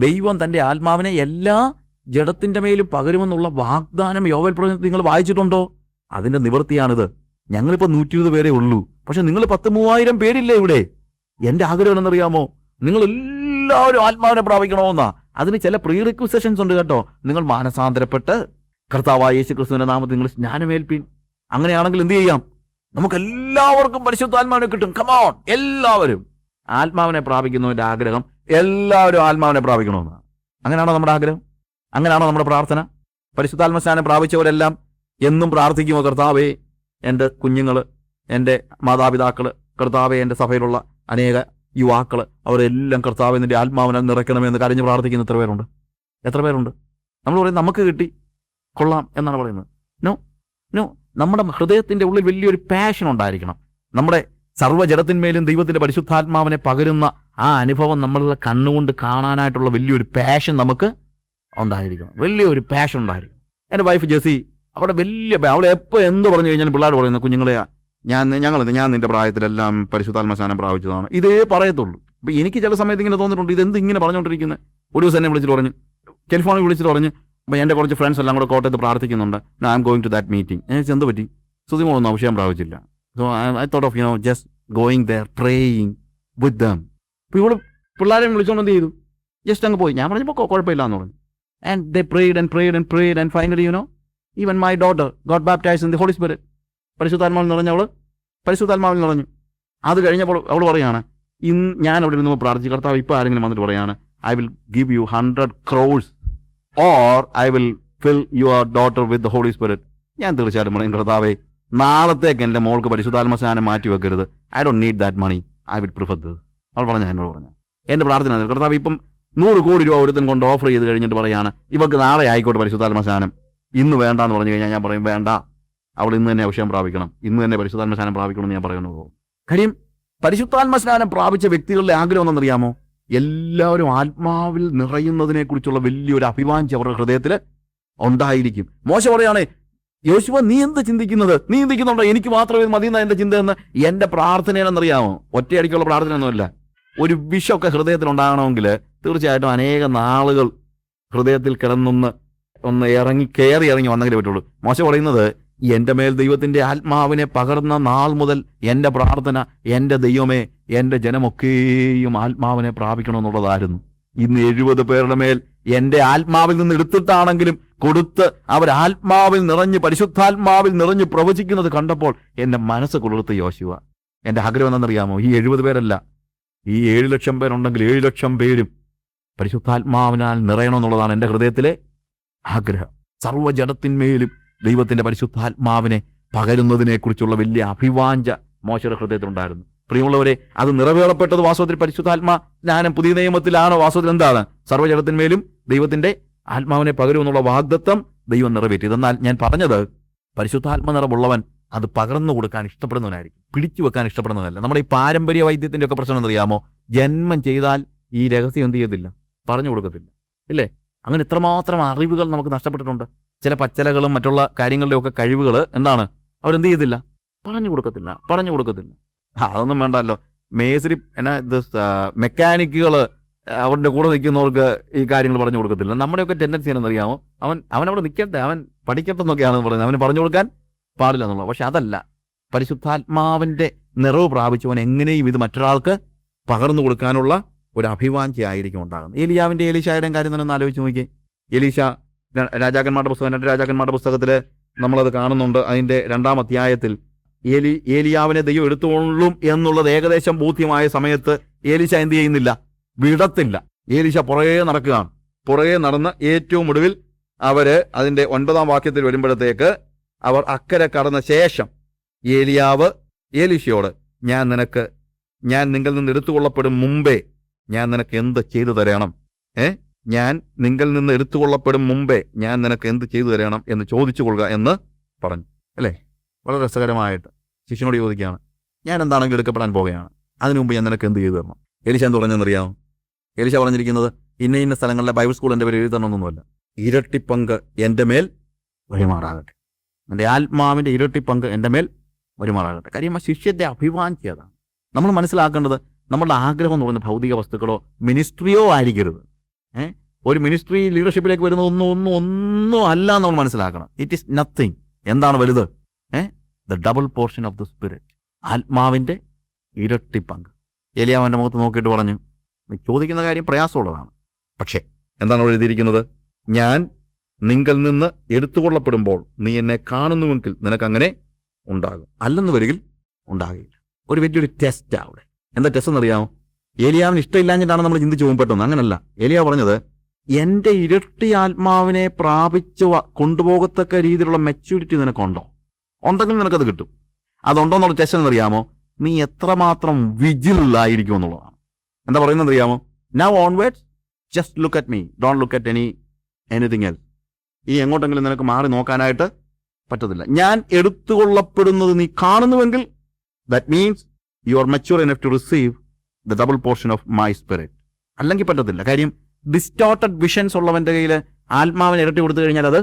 ദൈവം തന്റെ ആത്മാവിനെ എല്ലാ ജഡത്തിന്റെ മേലും പകരുമെന്നുള്ള വാഗ്ദാനം യോവൽ പ്രവചനത്തിൽ നിങ്ങൾ വായിച്ചിട്ടുണ്ടോ? അതിന്റെ നിവൃത്തിയാണിത്. ഞങ്ങളിപ്പോൾ നൂറ്റി ഇരുപത് പേരെ ഉള്ളൂ. പക്ഷെ നിങ്ങൾ പത്ത് മൂവായിരം പേരില്ലേ ഇവിടെ? എന്റെ ആഗ്രഹം എന്നറിയാമോ നിങ്ങൾ എല്ലാവരും ആത്മാവിനെ പ്രാപിക്കണമെന്നാ. അതിന് ചില പ്രീ ഉണ്ട് കേട്ടോ. നിങ്ങൾ മാനസാന്തരപ്പെട്ട് കർത്താവായ യേശു ക്രിസ്തുവിന്റെ നാമത്തിൽ നിങ്ങൾ സ്നാനമേൽപ്പിൻ അങ്ങനെയാണെങ്കിൽ എന്ത് ചെയ്യാം? നമുക്ക് എല്ലാവർക്കും പരിശുദ്ധാത്മാവിനെ കിട്ടും. കമോൺ എല്ലാവരും ആത്മാവിനെ പ്രാപിക്കുന്നവന്റെ ആഗ്രഹം എല്ലാവരും ആത്മാവിനെ പ്രാപിക്കണമെന്നാണ് അങ്ങനെയാണോ നമ്മുടെ ആഗ്രഹം? അങ്ങനെയാണോ നമ്മുടെ പ്രാർത്ഥന? പരിശുദ്ധാത്മസ്ഥാനം പ്രാപിച്ചവരെല്ലാം എന്നും പ്രാർത്ഥിക്കുമോ കർത്താവേ? എന്റെ കുഞ്ഞുങ്ങൾ എന്റെ മാതാപിതാക്കൾ കർത്താവെ എന്റെ സഭയിലുള്ള അനേക യുവാക്കൾ അവരെല്ലാം കർത്താവ് നിന്റെ ആത്മാവിനെ നിറയ്ക്കണമെന്ന് കരഞ്ഞ് പ്രാർത്ഥിക്കുന്ന എത്ര പേരുണ്ട്? എത്ര പേരുണ്ട്? നമ്മൾ പറയും നമുക്ക് കിട്ടി കൊള്ളാം എന്നാണ് പറയുന്നത്. നോ നോ നമ്മുടെ ഹൃദയത്തിന്റെ ഉള്ളിൽ വലിയൊരു പാഷൻ ഉണ്ടായിരിക്കണം. നമ്മുടെ സർവജടത്തിന്മേലും ദൈവത്തിന്റെ പരിശുദ്ധാത്മാവിനെ പകരുന്ന ആ അനുഭവം നമ്മളുടെ കണ്ണുകൊണ്ട് കാണാനായിട്ടുള്ള വലിയൊരു പാഷൻ നമുക്ക് ഉണ്ടായിരിക്കണം. വലിയൊരു പാഷൻ ഉണ്ടായിരിക്കണം. എന്റെ വൈഫ് ജെസി അവിടെ വലിയ അവൾ എപ്പോൾ എന്ത് പറഞ്ഞു കഴിഞ്ഞാൽ പിള്ളേർ പറയുന്നത് കുഞ്ഞുങ്ങളെ ഞാൻ ഞങ്ങൾ ഞാൻ നിന്റെ പ്രായത്തിലെല്ലാം പരിശുദ്ധാത്മസ്നാനം പ്രാപിച്ചതാണ്. ഇതേ പറയത്തുള്ളൂ. അപ്പം എനിക്ക് ചില സമയത്ത് ഇങ്ങനെ തോന്നിയിട്ടുണ്ട് ഇതെന്ത് ഇങ്ങനെ പറഞ്ഞുകൊണ്ടിരിക്കുന്നത് ഒരു ദിവസം എന്നെ വിളിച്ചിട്ട് പറഞ്ഞു ടെലിഫോണിൽ വിളിച്ചിട്ട് പറഞ്ഞു അപ്പം എന്റെ കുറച്ച് ഫ്രണ്ട്സ് എല്ലാം കൂടെ കോട്ടയത്ത് പ്രാർത്ഥിക്കുന്നുണ്ട്. I am going to that meeting എനിക്ക് എന്ത് പറ്റി? സുതിമോളൊന്നും അഭിഷേകം പ്രാപിച്ചില്ല. So I thought of you know just going there praying with them അപ്പൊ ഇവൾ പിള്ളേരെ വിളിച്ചോണ്ട് എന്ത് ചെയ്തു? ജസ്റ്റ് അങ്ങ് പോയി. ഞാൻ പറഞ്ഞപ്പോൾ കുഴപ്പമില്ല എന്ന് പറഞ്ഞു. And they prayed and prayed and prayed and finally you know even my daughter God baptize in the Holy Spirit പരിശുദ്ധാത്മാവിൽ നിറഞ്ഞവൾ പരിശുദ്ധാത്മാവിൽ നിറഞ്ഞു. അത് കഴിഞ്ഞപ്പോൾ അവൾ പറയാണ് ഇന്ന് ഞാൻ അവിടെ നിന്ന് പ്രാർത്ഥിച്ചു കർത്താവ് ഇപ്പോൾ ആരെങ്കിലും വന്നിട്ട് പറയാണ് I will give you hundred crores or I will fill your daughter with the Holy Spirit ഞാൻ തീർച്ചയായിട്ടും പറയും കർത്താവേ നാളത്തേക്ക് എന്റെ മോൾക്ക് പരിശുദ്ധാത്മ സ്നാനം മാറ്റി വെക്കരുത് I don't need that money I will prefer this അവൾ പറഞ്ഞ എന്നോട് പറഞ്ഞു. എന്റെ പ്രാർത്ഥന. കർത്താവ് ഇപ്പം നൂറ് കോടി രൂപ ഒരുത്തൻ കൊണ്ട് ഓഫർ ചെയ്ത് കഴിഞ്ഞിട്ട് പറയാണ് ഇവർക്ക് നാളെ ആയിക്കോട്ടെ പരിശുദ്ധാത്മ സ്നാനം ഇന്ന് വേണ്ടാന്ന് പറഞ്ഞു കഴിഞ്ഞാൽ ഞാൻ പറയും വേണ്ട. അവൾ ഇന്ന് തന്നെ അഭിഷേകം പ്രാപിക്കണം. ഇന്ന് തന്നെ പരിശുദ്ധാത്മ സ്നാനം പ്രാപിക്കണം എന്ന് ഞാൻ പറയുന്നു കാര്യം പരിശുദ്ധാത്മ സ്നാനം പ്രാപിച്ച വ്യക്തികളുടെ ആഗ്രഹം എന്നറിയാമോ എല്ലാവരും ആത്മാവിൽ നിറയുന്നതിനെക്കുറിച്ചുള്ള വലിയൊരു അഭിവാഞ്ചി അവരുടെ ഹൃദയത്തിൽ ഉണ്ടായിരിക്കും. മോശ പറയാണ് യോശുവ നീ എന്ത് ചിന്തിക്കുന്നത്? നീ ചിന്തിക്കുന്നുണ്ടോ എനിക്ക് മാത്രമേ മതി എന്ന എന്റെ ചിന്തയെന്ന് എന്റെ പ്രാർത്ഥനയാണെന്നറിയാമോ? ഒറ്റയടിക്കുള്ള പ്രാർത്ഥനയൊന്നുമല്ല. ഒരു വിഷമൊക്കെ ഹൃദയത്തിൽ ഉണ്ടാകണമെങ്കിൽ തീർച്ചയായിട്ടും അനേക നാളുകൾ ഹൃദയത്തിൽ കിടന്നൊന്ന് ഒന്ന് ഇറങ്ങി കയറി ഇറങ്ങി വന്നെങ്കിലേ പറ്റുള്ളൂ. മോശം പറയുന്നത് എന്റെ മേൽ ദൈവത്തിന്റെ ആത്മാവിനെ പകർന്ന നാൾ മുതൽ എന്റെ പ്രാർത്ഥന എന്റെ ദൈവമേ എന്റെ ജനമൊക്കെയും ആത്മാവിനെ പ്രാപിക്കണമെന്നുള്ളതായിരുന്നു. ഇന്ന് എഴുപത് പേരുടെ മേൽ എന്റെ ആത്മാവിൽ നിന്ന് എടുത്തിട്ടാണെങ്കിലും കൊടുത്ത് അവർ ആത്മാവിൽ നിറഞ്ഞ് പരിശുദ്ധാത്മാവിൽ നിറഞ്ഞ് പ്രവചിക്കുന്നത് കണ്ടപ്പോൾ എന്റെ മനസ്സ് കുളിർത്ത് യോശുവ. എന്റെ ആഗ്രഹം എന്താണെന്നറിയാമോ? ഈ എഴുപത് പേരല്ല. ഈ ഏഴ് ലക്ഷം പേരുണ്ടെങ്കിൽ ഏഴ് ലക്ഷം പേരും പരിശുദ്ധാത്മാവിനാൽ നിറയണമെന്നുള്ളതാണ് എന്റെ ഹൃദയത്തിലെ ആഗ്രഹം. സർവജനത്തിന്മേലും ദൈവത്തിന്റെ പരിശുദ്ധാത്മാവിനെ പകരുന്നതിനെക്കുറിച്ചുള്ള വലിയ അഭിവാഞ്ച മോശയുടെ ഹൃദയത്തിലുണ്ടായിരുന്നു. പ്രിയമുള്ളവരെ അത് നിറവേറപ്പെട്ടത് വാസ്തവത്തിൽ പരിശുദ്ധാത്മാ ജ്ഞാനം പുതിയ നിയമത്തിലാണോ? വാസ്തവത്തിൽ എന്താണ്? സർവജനത്തിന്മേലും ദൈവത്തിന്റെ ആത്മാവിനെ പകരുമെന്നുള്ള വാഗ്ദത്വം ദൈവം നിറവേറ്റി. എന്നാൽ ഞാൻ പറഞ്ഞത് പരിശുദ്ധാത്മ നിറമുള്ളവൻ അത് പകർന്നു കൊടുക്കാൻ ഇഷ്ടപ്പെടുന്നവനായിരിക്കും. പിടിച്ചു വെക്കാൻ ഇഷ്ടപ്പെടുന്നതല്ല നമ്മുടെ ഈ പാരമ്പര്യ വൈദ്യത്തിന്റെ ഒക്കെ പ്രശ്നം എന്തറിയാമോ? ജന്മം ചെയ്താൽ ഈ രഹസ്യം എന്ത് ചെയ്യത്തില്ല? പറഞ്ഞു കൊടുക്കത്തില്ല. ഇല്ലേ? അങ്ങനെ ഇത്രമാത്രം അറിവുകൾ നമുക്ക് നഷ്ടപ്പെട്ടിട്ടുണ്ട്. ചില പച്ചലകളും മറ്റുള്ള കാര്യങ്ങളുടെയൊക്കെ കഴിവുകൾ എന്താണ്? അവരെന്ത് ചെയ്തില്ല പറഞ്ഞു കൊടുക്കത്തില്ല. പറഞ്ഞു കൊടുക്കത്തില്ല. അതൊന്നും വേണ്ടല്ലോ. മേസ്രി എന്നാ ഇത് മെക്കാനിക്കുകൾ അവരുടെ കൂടെ നിൽക്കുന്നവർക്ക് ഈ കാര്യങ്ങൾ പറഞ്ഞു കൊടുക്കത്തില്ല. നമ്മുടെയൊക്കെ ടെൻഡൻസി എന്നറിയാമോ അവൻ അവൻ അവിടെ നിൽക്കട്ടെ. അവൻ പഠിക്കട്ടെ എന്നൊക്കെയാണെന്ന് പറയുന്നത് അവന് പറഞ്ഞു കൊടുക്കാൻ പാടില്ല എന്നുള്ളത്. പക്ഷെ അതല്ല. പരിശുദ്ധാത്മാവിന്റെ നിറവ് പ്രാപിച്ചവൻ എങ്ങനെയും ഇത് മറ്റൊരാൾക്ക് പകർന്നു കൊടുക്കാനുള്ള ഒരു അഭിവാഞ്ചയായിരിക്കും ഉണ്ടാകുന്നത്. ഏലിയാവിന്റെ ഏലീശായുടെ കാര്യം തന്നെ ഒന്ന് ആലോചിച്ച് നോക്കി എലീശ രാജാക്കന്മാരുടെ പുസ്തകം രണ്ട് രാജാക്കന്മാരുടെ പുസ്തകത്തിൽ നമ്മളത് കാണുന്നുണ്ട്. അതിന്റെ രണ്ടാം അധ്യായത്തിൽ ഏലി ഏലിയാവിനെ ദൈവം എടുത്തുകൊള്ളും എന്നുള്ളത് ഏകദേശം ബോധ്യമായ സമയത്ത് ഏലിശ എന്ത് ചെയ്യുന്നില്ല? വിടത്തില്ല. ഏലിശ പുറകെ നടക്കുകയാണ്. പുറകെ നടന്ന് ഏറ്റവും ഒടുവിൽ അവർ അതിന്റെ ഒൻപതാം വാക്യത്തിൽ വരുമ്പോഴത്തേക്ക് അവർ അക്കരെ കടന്ന ശേഷം ഏലിയാവ് ഏലിശയോട് ഞാൻ നിനക്ക് ഞാൻ നിങ്ങളിൽ നിന്ന് എടുത്തുകൊള്ളപ്പെടും മുമ്പേ ഞാൻ നിനക്ക് എന്ത് ചെയ്തു തരണം? ഏ? ഞാൻ നിങ്ങളിൽ നിന്ന് എടുത്തുകൊള്ളപ്പെടും മുമ്പേ ഞാൻ നിനക്ക് എന്ത് ചെയ്തു തരണം എന്ന് ചോദിച്ചു കൊള്ളുക എന്ന് പറഞ്ഞു. അല്ലേ? വളരെ രസകരമായിട്ട് ശിഷ്യനോട് ചോദിക്കുകയാണ്. ഞാൻ എന്താണെങ്കിലും എടുക്കപ്പെടാൻ പോകുകയാണ് അതിനു മുമ്പ് ഞാൻ നിനക്ക് എന്ത് ചെയ്തു തരണം? എലിശ എന്ത് പറഞ്ഞെന്നറിയാമോ എലിശ പറഞ്ഞിരിക്കുന്നത് ഇന്ന ഇന്ന സ്ഥലങ്ങളിലെ ബൈബിൾ സ്കൂൾ എന്റെ പേര് എഴുതി തരണമെന്നൊന്നുമല്ല. ഇരട്ടിപ്പങ്ക് എന്റെ മേൽ വഴിമാറാകട്ടെ. എന്റെ ആത്മാവിന്റെ ഇരട്ടി പങ്ക് എന്റെ മേൽ വരുമാറാകട്ടെ. കാര്യം ആ ശിഷ്യത്തെ അഭിവാഞ്ചി അതാണ്. നമ്മൾ മനസ്സിലാക്കേണ്ടത് നമ്മളുടെ ആഗ്രഹം എന്ന് പറയുന്ന ഭൗതിക വസ്തുക്കളോ മിനിസ്ട്രിയോ ആയിരിക്കരുത്. ഏഹ് ഒരു മിനിസ്ട്രി ലീഡർഷിപ്പിലേക്ക് വരുന്ന ഒന്നും ഒന്നും ഒന്നും അല്ല നമ്മൾ മനസ്സിലാക്കണം. ഇറ്റ് ഈസ് നത്തിങ് എന്താണ് വലുത്? Eh the double portion of the spirit ആത്മാവിന്റെ ഇരട്ടി പങ്ക്. എലിയാവന്റെ മുഖത്ത് നോക്കിയിട്ട് പറഞ്ഞു "നീ ചോദിക്കുന്ന കാര്യം പ്രയാസമുള്ളതാണ്. പക്ഷേ എന്താണ് എഴുതിയിരിക്കുന്നത്? ഞാൻ നിങ്കൽ നിന്ന് എടുത്തുകൊള്ളപ്പെടുമ്പോൾ നീ എന്നെ കാണുന്നുവെങ്കിൽ നിനക്ക് അങ്ങനെ ഉണ്ടാകും. അല്ലെന്ന് വരികിൽ ഉണ്ടാകില്ല. ഒരു വലിയൊരു ടെസ്റ്റ് അവിടെ. എന്താ ടെസ്റ്റ് എന്നറിയാമോ? ഏലിയാവിന് ഇഷ്ടമില്ലാഞ്ഞിട്ടാണ് നമ്മൾ ചിന്തിച്ചു പോകും പെട്ടെന്ന് അങ്ങനല്ല. ഏലിയാവ് പറഞ്ഞത് എന്റെ ഇരട്ടി ആത്മാവിനെ പ്രാപിച്ചു കൊണ്ടുപോകത്തക്ക രീതിയിലുള്ള മെച്യൂരിറ്റി നിനക്കുണ്ടോ? ഉണ്ടെങ്കിൽ നിനക്കത് കിട്ടും. അതുണ്ടോന്നുള്ള ടെസ്റ്റ് എന്നറിയാമോ? നീ എത്രമാത്രം വിജിലായിരിക്കും എന്നുള്ളതാണ്. എന്താ പറയുന്നത് അറിയാമോ now onwards just look at me don't look at any anything else ഈ എങ്ങോട്ടെങ്കിലും നിനക്ക് മാറി നോക്കാനായിട്ട് പറ്റത്തില്ല. ഞാൻ എടുത്തുകൊള്ളപ്പെടുന്നത് നീ കാണുന്നുവെങ്കിൽ that means you are mature enough to receive the double portion of my spirit അല്ലെങ്കിൽ പറ്റത്തില്ല. കാര്യം ഡിസ്റ്റോർട്ടഡ് വിഷൻസ് ഉള്ളവന്റെ കയ്യിൽ ആത്മാവിനെ ഇരട്ടി കൊടുത്തു കഴിഞ്ഞാൽ അത്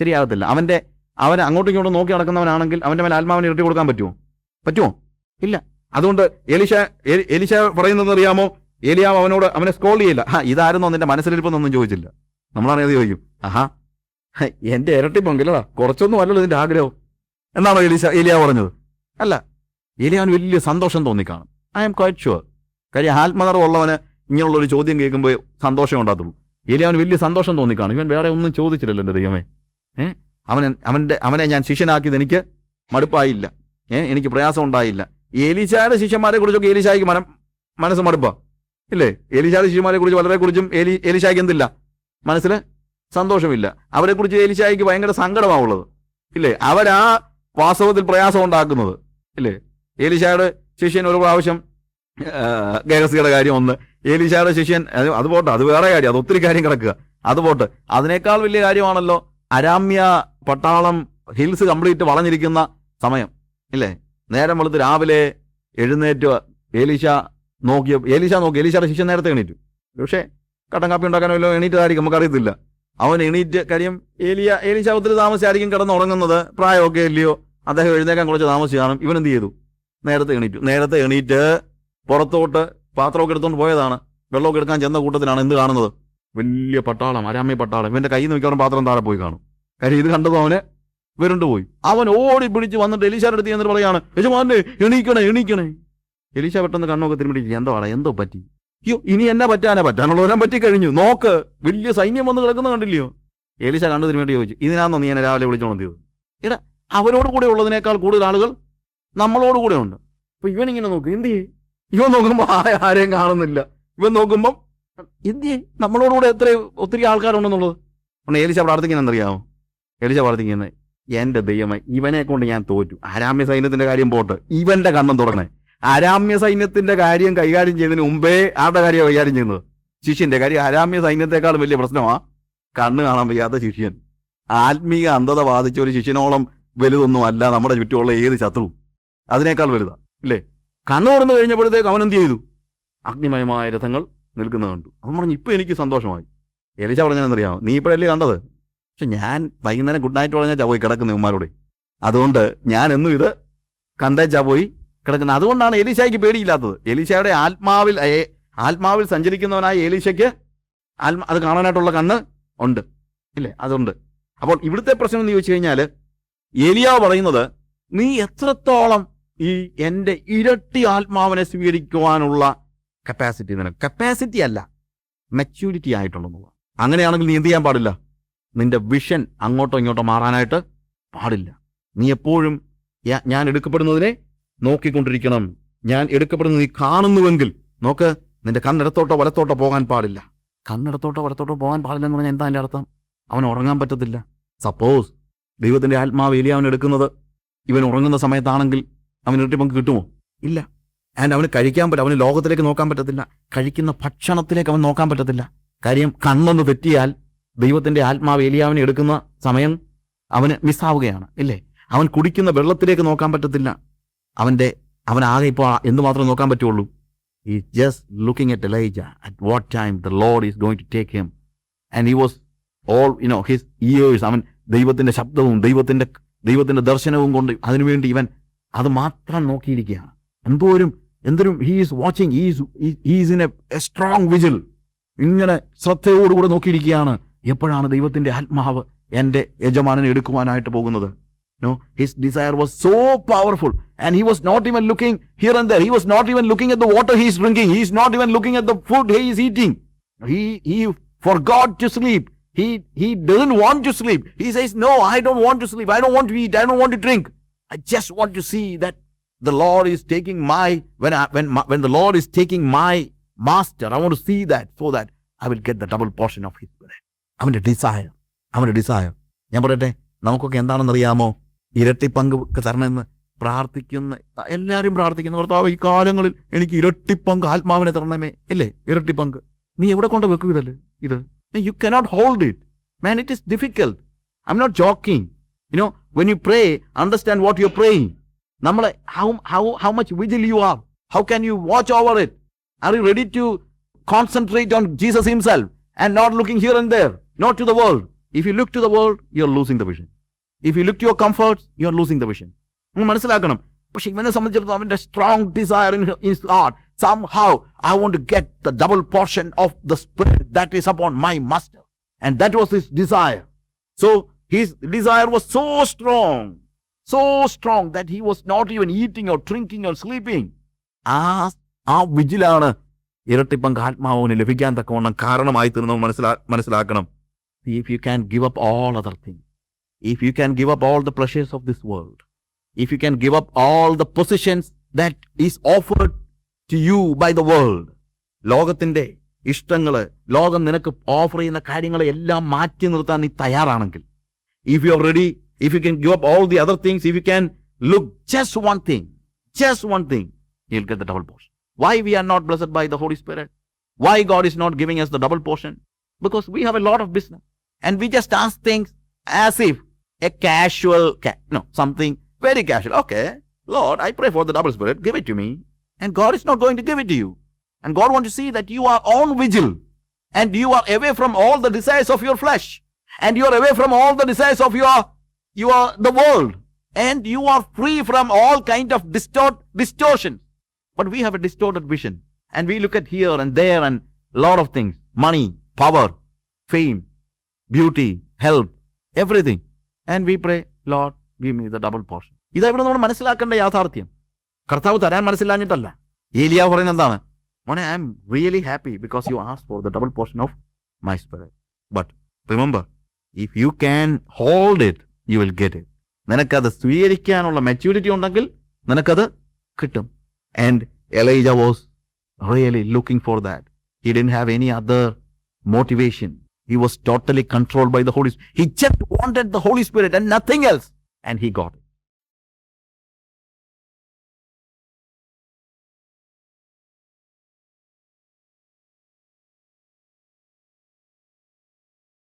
ശരിയാകത്തില്ല. അവന്റെ അവൻ അങ്ങോട്ടും ഇങ്ങോട്ടും നോക്കി നടക്കുന്നവനാണെങ്കിൽ അവന്റെ മേലെ ആത്മാവിനെ ഇരട്ടി കൊടുക്കാൻ പറ്റുമോ? പറ്റുമോ? ഇല്ല. അതുകൊണ്ട് എലിഷ എലിഷ പറയുന്നതെന്ന് പറയുന്നത് അറിയാമോ? ഏലിയാവ് അവനോട് അവനെ സ്കോൾ ചെയ്യില്ല. ആ ഇതായിരുന്നു നിന്റെ മനസ്സിലിരിപ്പെന്നൊന്നും ചോദിച്ചില്ല. നമ്മളറിയാതെ ചോദിക്കും. ആഹാ ഹ, എന്റെ ഇരട്ടി പങ്കില്ലടാ കുറച്ചൊന്നും അല്ലല്ലോ ഇതിന്റെ ആഗ്രഹം. എന്നാണോ എലിസ എലിയാ പറഞ്ഞത്? അല്ല എലിയാൻ വലിയ സന്തോഷം തോന്നിക്കാണും. I am quite sure. കാര്യം ആത്മനിറവ് ഉള്ളവന് ഇങ്ങനെയുള്ള ഒരു ചോദ്യം കേൾക്കുമ്പോൾ സന്തോഷം ഉണ്ടാകത്തുള്ളൂ. എലിയാൻ വലിയ സന്തോഷം തോന്നിക്കാണും. ഇവൻ വേറെ ഒന്നും ചോദിച്ചില്ലല്ലോ എന്റെ ദൈവമേ. ഏഹ് അവൻ അവന്റെ അവനെ ഞാൻ ശിഷ്യനാക്കിയത് എനിക്ക് മടുപ്പായില്ല. ഏഹ് എനിക്ക് പ്രയാസം ഉണ്ടായില്ല. ഏലിശായുടെ ശിഷ്യന്മാരെ കുറിച്ചൊക്കെ ഏലിശായിക്ക് മനം മനസ്സ് മടുപ്പാ. ഇല്ലേ? ഏലിശായുടെ ശിഷ്യന്മാരെ കുറിച്ച് വളരെ കുറിച്ചും ഏലി ഏലിശായിക്ക് എന്തില്ല? മനസ്സിൽ സന്തോഷമില്ല. അവരെക്കുറിച്ച് കുറിച്ച് ഏലീശായ്ക്ക് ഭയങ്കര സങ്കടമാവുള്ളത് ഇല്ലേ? അവരാ വാസ്തവത്തിൽ പ്രയാസം ഉണ്ടാക്കുന്നത്. ഇല്ലേ? ഏലിശായുടെ ശിഷ്യൻ ഒരു പ്രാവശ്യം ഗേഹസിയുടെ കാര്യം ഒന്ന്. ഏലിശായുടെ ശിഷ്യൻ അത് പോട്ടെ അത് വേറെ കാര്യം അത് ഒത്തിരി കാര്യം കിടക്കുക. അത് പോട്ടെ. അതിനേക്കാൾ വലിയ കാര്യമാണല്ലോ അരാമ്യ പട്ടാളം ഹിൽസ് കംപ്ലീറ്റ് വളഞ്ഞിരിക്കുന്ന സമയം. ഇല്ലേ? നേരം വെളുത്ത് രാവിലെ എഴുന്നേറ്റ് ഏലിശ നോക്കിയ ഏലിശ നോക്കി ഏലിശയുടെ ശിഷ്യൻ നേരത്തെ എണീറ്റു. പക്ഷേ കട്ടൻ കാപ്പി ഉണ്ടാക്കാനോ എണീറ്റതായിരിക്കും നമുക്കറിയത്തില്ല. അവൻ എണീറ്റ് കാര്യം ഏലിയ ഏലീശ ഒത്തിരി താമസിച്ചായിരിക്കും കിടന്നുറങ്ങുന്നത്. പ്രായമൊക്കെ ഇല്ലയോ? അദ്ദേഹം എഴുന്നേക്കാൻ കുറച്ച് താമസിച്ച് കാണും ഇവൻ എന്ത് ചെയ്തു? നേരത്തെ എണീറ്റു. നേരത്തെ എണീറ്റ് പുറത്തോട്ട് പാത്രമൊക്കെ എടുത്തുകൊണ്ട് പോയതാണ്. വെള്ളമൊക്കെ എടുക്കാൻ ചെന്ന കൂട്ടത്തിലാണ് എന്ത് കാണുന്നത്. വലിയ പട്ടാളം അരാമ്യ പട്ടാളം. ഇവന്റെ കയ്യിൽ നിന്ന് പാത്രം താഴെ പോയി കാണും. കാര്യം ഇത് കണ്ടത് അവന് വരുണ്ട് പോയി. അവൻ ഓടി പിടിച്ച് വന്നിട്ട് എലീശാരുടെ അടുത്ത് എന്നിട്ട് പറയാണ് യജമാനെ എണീക്കണേ എണീക്കണേ. എലീശ പെട്ടെന്ന് കണ്ണൊക്കെ തിരുമിടിച്ച് എന്തോ എന്തോ പറ്റി? അയ്യോ ഇനി എന്നാ പറ്റാനാ പറ്റാനുള്ളവരാൻ പറ്റി കഴിഞ്ഞു. നോക്ക് വലിയ സൈന്യം വന്ന് കിടക്കുന്ന കണ്ടില്ലയോ? എലീശ കണ്ടു തിരുമേണ്ടി ചോദിച്ചു ഇതിനാന്നോ നീ എന്നെ രാവിലെ വിളിച്ചോണ്ടിയത് എടാ അവരോട് കൂടെ ഉള്ളതിനേക്കാൾ കൂടുതൽ ആളുകൾ നമ്മളോട് കൂടെ ഉണ്ട്. അപ്പൊ ഇവൻ ഇങ്ങനെ നോക്കും എന്ത് ചെയ്യേ? ഇവൻ നോക്കുമ്പോ ആ- ആരെയും കാണുന്നില്ല. ഇവൻ നോക്കുമ്പം എന്ത് ചെയ്യേ? നമ്മളോടുകൂടെ എത്ര ഒത്തിരി ആൾക്കാരുണ്ടെന്നുള്ളത്. ഒന്ന് ഏലിശ പ്രാർത്ഥിക്കുന്നറിയാമോ ഏലിശ പ്രാർത്ഥിക്കുന്നത് എന്റെ ദൈവമേ ഇവനെ കൊണ്ട് ഞാൻ തോറ്റു. ആരാമ്യ സൈന്യത്തിന്റെ കാര്യം പോട്ടെ. ഇവന്റെ കണ്ണം തുറക്കണേ ആരാമ്യ സൈന്യത്തിന്റെ കാര്യം കൈകാര്യം ചെയ്യുന്നതിന് മുമ്പേ ആരുടെ കാര്യം കൈകാര്യം ചെയ്യുന്നത്? ശിഷ്യന്റെ കാര്യം. ആരാമ്യ സൈന്യത്തെക്കാളും വലിയ പ്രശ്നമാ. കണ്ണ് കാണാൻ വയ്യാത്ത ശിഷ്യൻ. ആത്മീയ അന്ധത ബാധിച്ച ഒരു ശിഷ്യനോളം വലുതൊന്നും അല്ല നമ്മുടെ ചുറ്റുമുള്ള ഏത് ശത്രു. അതിനേക്കാൾ വലുതാ. ഇല്ലേ? കണ്ണു തുറന്നു കഴിഞ്ഞപ്പോഴത്തേക്ക് അവൻ എന്ത് ചെയ്തു? അഗ്നിമയമായ രഥങ്ങൾ നിൽക്കുന്നത് കണ്ടു. അവൻ പറഞ്ഞു ഇപ്പൊ എനിക്ക് സന്തോഷമായി. എലിച്ച പറഞ്ഞതെന്നറിയാമോ? നീ ഇപ്പോഴല്ലേ കണ്ടത്? പക്ഷെ ഞാൻ വൈകുന്നേരം ഗുഡ് നൈറ്റ് പറഞ്ഞാൽ പോയി കിടക്കുന്ന ഉമ്മാരോടെ. അതുകൊണ്ട് ഞാൻ എന്നും ഇത് കണ്ടേച്ചാ പോയി കിടക്കുന്നത്. അതുകൊണ്ടാണ് എലീശയ്ക്ക് പേടിയില്ലാത്തത്. എലീശയുടെ ആത്മാവിൽ ആത്മാവിൽ സഞ്ചരിക്കുന്നവനായ എലീശയ്ക്ക് ആത്മാ അത് കാണാനായിട്ടുള്ള കണ്ണ് ഉണ്ട്. ഇല്ലേ? അതുണ്ട്. അപ്പോൾ ഇവിടുത്തെ പ്രശ്നം എന്ന് ചോദിച്ചു കഴിഞ്ഞാൽ ഏലിയാവ് പറയുന്നത് നീ എത്രത്തോളം ഈ എന്റെ ഇരട്ടി ആത്മാവിനെ സ്വീകരിക്കുവാനുള്ള കപ്പാസിറ്റി നിനക്ക്? കപ്പാസിറ്റി അല്ല. മെച്യൂരിറ്റി ആയിട്ടുണ്ടെന്നുള്ള അങ്ങനെയാണെങ്കിൽ നീ എന്ത് ചെയ്യാൻ പാടില്ല? നിന്റെ വിഷൻ അങ്ങോട്ടോ ഇങ്ങോട്ടോ മാറാനായിട്ട് പാടില്ല. നീ എപ്പോഴും ഞാൻ എടുക്കപ്പെടുന്നതിനെ നോക്കിക്കൊണ്ടിരിക്കണം. ഞാൻ എടുക്കപ്പെടുന്ന നീ കാണുന്നുവെങ്കിൽ. നോക്ക് നിന്റെ കണ്ണിടത്തോട്ടോ വലത്തോട്ടോ പോകാൻ പാടില്ല. കണ്ണിടത്തോട്ടോ വലത്തോട്ടോ പോകാൻ പാടില്ല എന്ന് പറഞ്ഞാൽ എന്താ അതിന്റെ അർത്ഥം? അവൻ ഉറങ്ങാൻ പറ്റത്തില്ല. സപ്പോസ് ദൈവത്തിന്റെ ആത്മാവ് ഏലിയാവൻ എടുക്കുന്നത് ഇവൻ ഉറങ്ങുന്ന സമയത്താണെങ്കിൽ അവൻ ഇരട്ടി പങ്ക് കിട്ടുമോ? ഇല്ല. ആൻഡ് അവന് കഴിക്കാൻ പറ്റും അവന് ലോകത്തിലേക്ക് നോക്കാൻ പറ്റത്തില്ല. കഴിക്കുന്ന ഭക്ഷണത്തിലേക്ക് അവൻ നോക്കാൻ പറ്റത്തില്ല. കാര്യം കണ്ണെന്ന് തെറ്റിയാൽ ദൈവത്തിന്റെ ആത്മാവ് ഏലിയാവിനെ എടുക്കുന്ന സമയം അവന് മിസ്സാവുകയാണ് ഇല്ലേ? അവൻ കുടിക്കുന്ന വെള്ളത്തിലേക്ക് നോക്കാൻ പറ്റത്തില്ല. അവന്റെ അവൻ ആകെ ഇപ്പോൾ എന്തുമാത്രം നോക്കാൻ പറ്റുള്ളൂ? ഈ just looking at Elijah at what time the Lord is going to take him and he was all you know his years അവൻ ദൈവത്തിന്റെ ശബ്ദവും ദൈവത്തിന്റെ ദൈവത്തിന്റെ ദർശനവും കൊണ്ട് അതിനുവേണ്ടി ഇവൻ അത് മാത്രം നോക്കിയിരിക്കുകയാണ്. എന്തോരും എന്തൊരും he is watching he's he's in a strong vigil ഇങ്ങനെ ശ്രദ്ധയോടുകൂടെ നോക്കിയിരിക്കുകയാണ്. എപ്പോഴാണ് ദൈവത്തിന്റെ ആത്മാവ് എന്റെ യജമാനനെ എടുക്കുവാനായിട്ട് പോകുന്നത്? no his desire was so powerful and he was not even looking here and there he was not even looking at the water he is drinking he is not even looking at the food he is eating he he for God to sleep he he doesn't want to sleep he says no i don't want to sleep i don't want to eat i don't want to drink i just want to see that the lord is taking my when I, when my, when the lord is taking my master i want to see that so that i will get the double portion of his spirit അവന്റെ desire അവന്റെ desire ഞാൻ പറയട്ടെ നമുക്കൊക്കെ എന്താണെന്നറിയാമോ ഇരട്ടി പങ്ക് തരണമെന്ന് പ്രാർത്ഥിക്കുന്ന എല്ലാവരും പ്രാർത്ഥിക്കുന്ന കർത്താവ് ഈ കാലങ്ങളിൽ എനിക്ക് ഇരട്ടി പങ്ക് ആത്മാവിനെ തരണമേ ഇല്ലേ ഇരട്ടി പങ്ക് നീ എവിടെ കൊണ്ട് വെക്കും ഇതല്ലേ ഇത് you cannot hold it. Man, it is difficult. I'm not joking. You know, when you pray, understand what you're praying. നമ്മളെ how, how, how much vigil you are. How can you watch over it? Are you ready to concentrate on Jesus himself and not looking here and there, not to the world? If you look to the world, you're losing the vision. If you look to your comforts, you're losing the vision. നിങ്ങൾ മനസ്സിലാക്കണം പക്ഷെ ഇവനെ സംബന്ധിച്ചിടത്തോളം അവന്റെ strong desire in in heart somehow I want to get the double portion of the spirit that is upon my master. And that was his desire. So his desire was so strong, so strong that he was not even eating or drinking or sleeping. ആ ആ വിജിലാണ് ഇരട്ടിപ്പങ്ക് ആത്മാവിന് ലഭിക്കാൻ തക്കവണ്ണം കാരണമായി തീർന്നു മനസ്സിലാ മനസ്സിലാക്കണം if you can give up all other thing if you can give up all the pleasures of this world if you can give up all the positions that is offered to you by the world ലോകത്തിന്റെ ഇഷ്ടങ്ങൾ ലോകം നിനക്ക് offer ചെയ്യുന്ന കാര്യങ്ങളെ എല്ലാം മാറ്റി നിർത്താൻ നീ തയ്യാറാണെങ്കിൽ if you are ready if you can give up all the other things if you can look just one thing just one thing you will get the double portion why we are not blessed by the Holy Spirit why God is not giving us the double portion because we have a lot of business and we just as things as if a casual, ca- no, something very casual. Okay, Lord, I pray for the double spirit, give it to me. And God is not going to give it to you. And God wants to see that you are on vigil and you are away from all the desires of your flesh and you are away from all the desires of your, you are the world and you are free from all kind of distort, distortion. But we have a distorted vision and we look at here and there and lot of things, money, power, fame, beauty, health, everything. And we pray Lord give me the double portion ഇതാ ഇവിടെ നമ്മൾ മനസ്സിലാക്കേണ്ട യാഥാർത്ഥ്യം. കർത്താവ് തരാൻ മനസ്സിലാഞ്ഞിട്ടല്ല ഏലിയ പറയുന്നത് എന്താണ്? മോനെ I am really happy because you as for the double portion of my spirit but remember if you can hold it you will get it നിനക്കത് സ്വീകരിക്കാനുള്ള മെച്യൂരിറ്റി ഉണ്ടെങ്കിൽ നിനക്കത് കിട്ടും. And Elijah was really looking for that he didn't have any other motivation He was totally controlled by the Holy Spirit. He just wanted the Holy Spirit and nothing else. And he got it.